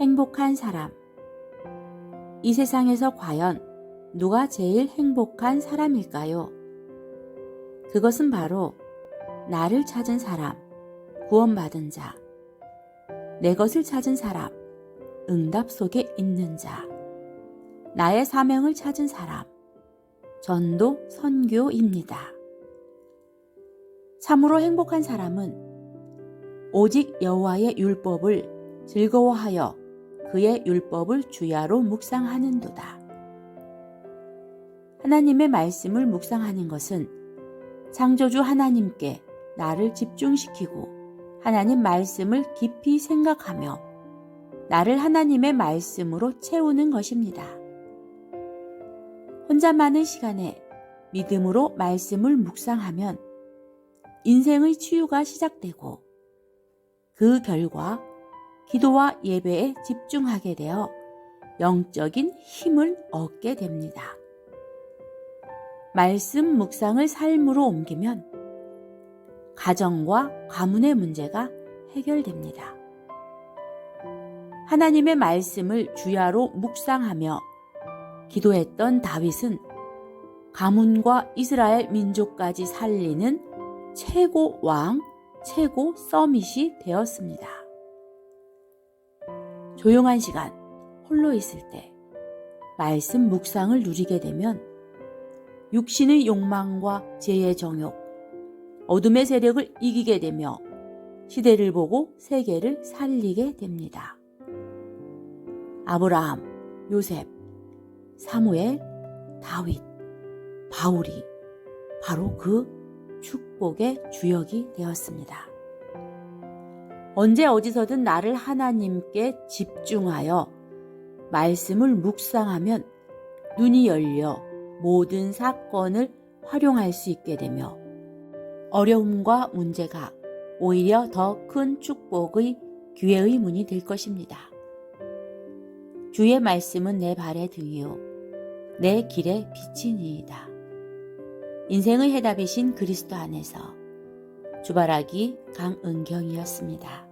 행복한 사람. 이 세상에서 과연 누가 제일 행복한 사람일까요? 그것은 바로 나를 찾은 사람, 구원받은 자, 내 것을 찾은 사람, 응답 속에 있는 자, 나의 사명을 찾은 사람, 전도 선교입니다. 참으로 행복한 사람은 오직 여호와의 율법을 즐거워하여 그의 율법을 주야로 묵상하는도다. 하나님의 말씀을 묵상하는 것은 창조주 하나님께 나를 집중시키고 하나님 말씀을 깊이 생각하며 나를 하나님의 말씀으로 채우는 것입니다. 혼자 많은 시간에 믿음으로 말씀을 묵상하면 인생의 치유가 시작되고 그 결과 기도와 예배에 집중하게 되어 영적인 힘을 얻게 됩니다. 말씀 묵상을 삶으로 옮기면 가정과 가문의 문제가 해결됩니다. 하나님의 말씀을 주야로 묵상하며 기도했던 다윗은 가문과 이스라엘 민족까지 살리는 최고 왕, 최고 서밋이 되었습니다. 조용한 시간, 홀로 있을 때 말씀 묵상을 누리게 되면 육신의 욕망과 죄의 정욕, 어둠의 세력을 이기게 되며 시대를 보고 세계를 살리게 됩니다. 아브라함, 요셉, 사무엘, 다윗, 바울이 바로 그 축복의 주역이 되었습니다. 언제 어디서든 나를 하나님께 집중하여 말씀을 묵상하면 눈이 열려 모든 사건을 활용할 수 있게 되며 어려움과 문제가 오히려 더 큰 축복의 기회의 문이 될 것입니다. 주의 말씀은 내 발의 등이요 내 길의 빛이니이다. 인생의 해답이신 그리스도 안에서 주바라기 강은경이었습니다.